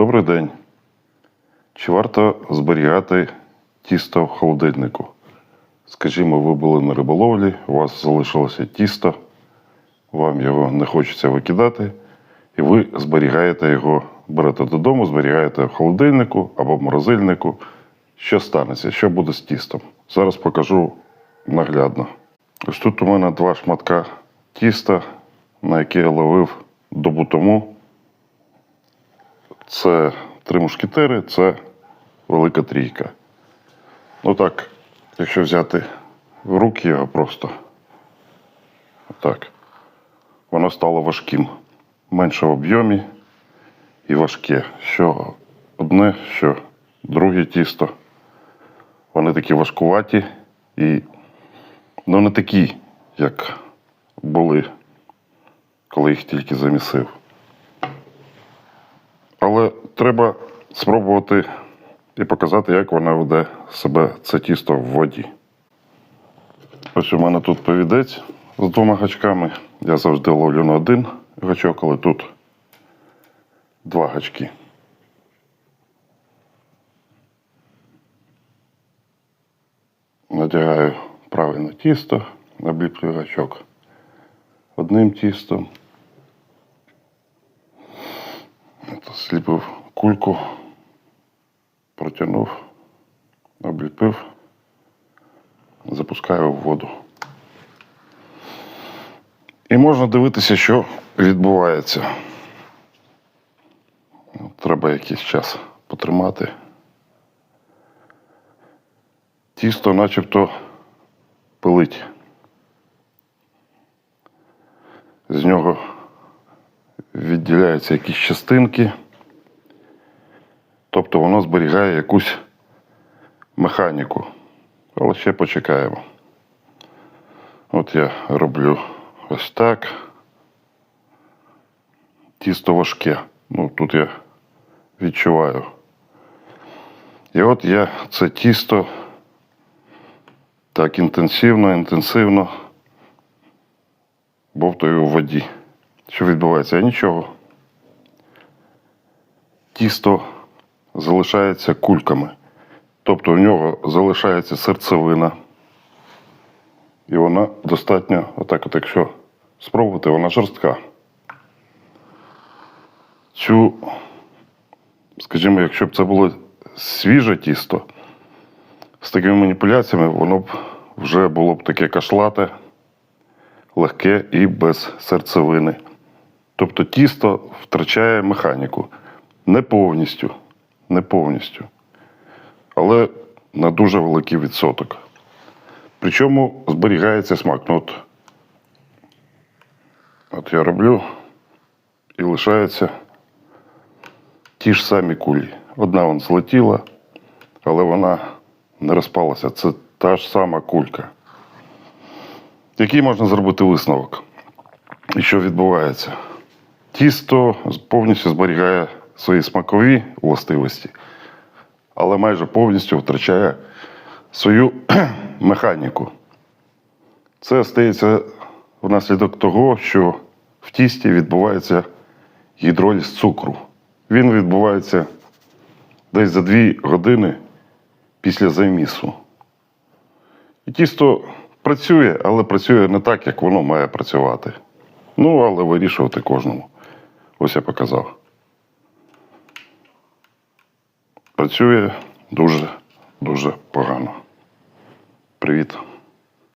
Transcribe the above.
Добрий день. Чи варто зберігати тісто в холодильнику? Скажімо, ви були на риболовлі, у вас залишилося тісто, вам його не хочеться викидати, і ви зберігаєте його, берете додому, зберігаєте в холодильнику або в морозильнику. Що станеться? Що буде з тістом? Зараз покажу наглядно. Ось тут у мене два шматка тіста, на яке я ловив добу тому. Це три мушкетери, це велика трійка. Ну так, якщо взяти в руки його просто. Отак. Воно стало важким. Менше в об'ємі і важке. Що одне, що друге тісто. Вони такі важкуваті і ну, не такі, як були, коли їх тільки замісив. Але треба спробувати і показати, як вона веде себе це тісто в воді. Ось у мене тут повідець з двома гачками. Я завжди ловлю на один гачок, але тут два гачки. Надягаю правильно тісто, обліплюю гачок одним тістом. Сліпив кульку, протягнув, обліпив, запускаю в воду. І можна дивитися, що відбувається. Треба якийсь час потримати. Тісто начебто пилить. З нього відділяються якісь частинки, тобто воно зберігає якусь механіку. Але ще почекаємо. От я роблю ось так. Тісто важке. Ну, тут я відчуваю. І от я це тісто так інтенсивно, інтенсивно бовтаю у воді. Що відбувається? А нічого. Тісто залишається кульками. Тобто в нього залишається серцевина. І вона достатньо, отак, от якщо спробувати, вона жорстка. Цю, скажімо, якщо б це було свіже тісто, з такими маніпуляціями воно б вже було б таке кашлате, легке і без серцевини. Тобто тісто втрачає механіку. Не повністю, не повністю. Але на дуже великий відсоток. Причому зберігається смак. Ну, от, от я роблю і лишаються ті ж самі кулі. Одна вон злетіла, але вона не розпалася. Це та ж сама кулька. Який можна зробити висновок? І що відбувається? Тісто повністю зберігає свої смакові властивості, але майже повністю втрачає свою механіку. Це стається внаслідок того, що в тісті відбувається гідроліз цукру. Він відбувається десь за 2 години після замісу. І тісто працює, але працює не так, як воно має працювати. Ну, але вирішувати кожному. Ось я показав. Працює дуже, дуже погано. Привіт.